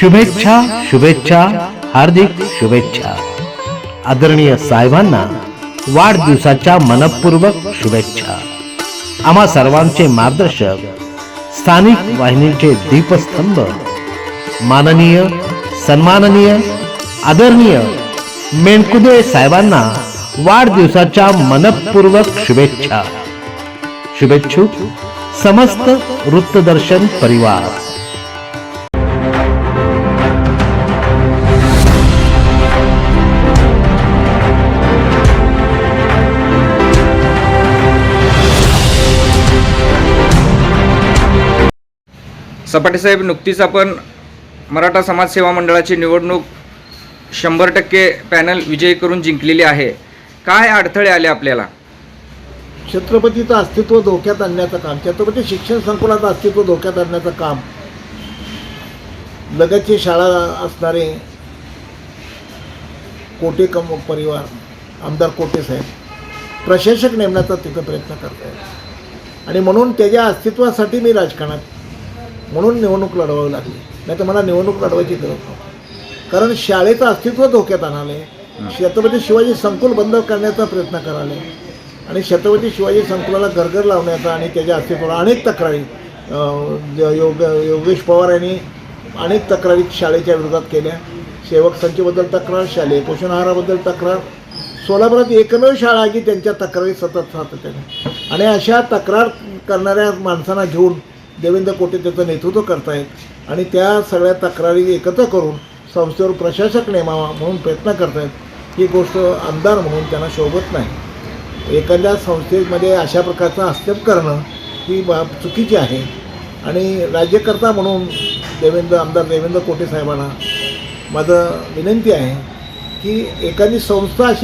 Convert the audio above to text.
शुभेच्छा शुभेच्छा हार्दिक शुभेच्छा. आदरणीय साहेबांना वाढदिवसाच्या मनपूर्वक शुभेच्छा. आम्हा सर्वांचे मार्गदर्शक स्थानिक वाहिनीचे दीपस्तंभ माननीय सन्माननीय आदरणीय मेणकुदे साहेबांना वाढदिवसाच्या मनपूर्वक शुभेच्छा. शुभेच्छुक समस्त वृत्तदर्शन परिवार. सपाटेसाहेब नुकतीच आपण मराठा समाज सेवा मंडळाची निवडणूक शंभर टक्के पॅनल विजयी करून जिंकलेली आहे. काय अडथळे आले आपल्याला? छत्रपतीचं अस्तित्व धोक्यात आणण्याचं काम छत्रपती शिक्षण संकुलाचं अस्तित्व धोक्यात आणण्याचं काम लगतची शाळा असणारे कोटे कम परिवार आमदार कोटे साहेब प्रशासक नेमण्याचा तिथं प्रयत्न करत आहेत आणि म्हणून त्याच्या अस्तित्वासाठी मी राजकारणात म्हणून निवडणूक लढवावी लागली. नाही तर मला निवडणूक लढवायची गरज नव्हती. कारण शाळेचं अस्तित्व धोक्यात आणाले. छत्रपती शिवाजी संकुल बंद करण्याचा प्रयत्न कराले. आणि छत्रपती शिवाजी संकुलाला गरगर लावण्याचा आणि त्याच्या अस्तित्वाला अनेक तक्रारी योग योगेश पवार यांनी अनेक तक्रारी शाळेच्या विरोधात केल्या. सेवक संचेबद्दल तक्रार शालेय पोषण आहाराबद्दल तक्रार. सोलापुरात एकमेव शाळा आहे की त्यांच्या तक्रारी सतत सातत्याने. आणि अशा तक्रार करणाऱ्या माणसांना घेऊन देवेंद्र कोटे त्याचं नेतृत्व करतायत आणि त्या सगळ्या तक्रारी एकत्र करून संस्थेवर प्रशासक नेमावा म्हणून प्रयत्न करतायत ही गोष्ट आमदार म्हणून त्यांना शोभत नाही. एखाद्या संस्थेमध्ये अशा प्रकारचा हस्तक्षेप करणं ही बाब चुकीची आहे आणि राज्यकर्ता म्हणून देवेंद्र आमदार देवेंद्र कोटे साहेबांना माझं विनंती आहे की एखादी संस्था अशी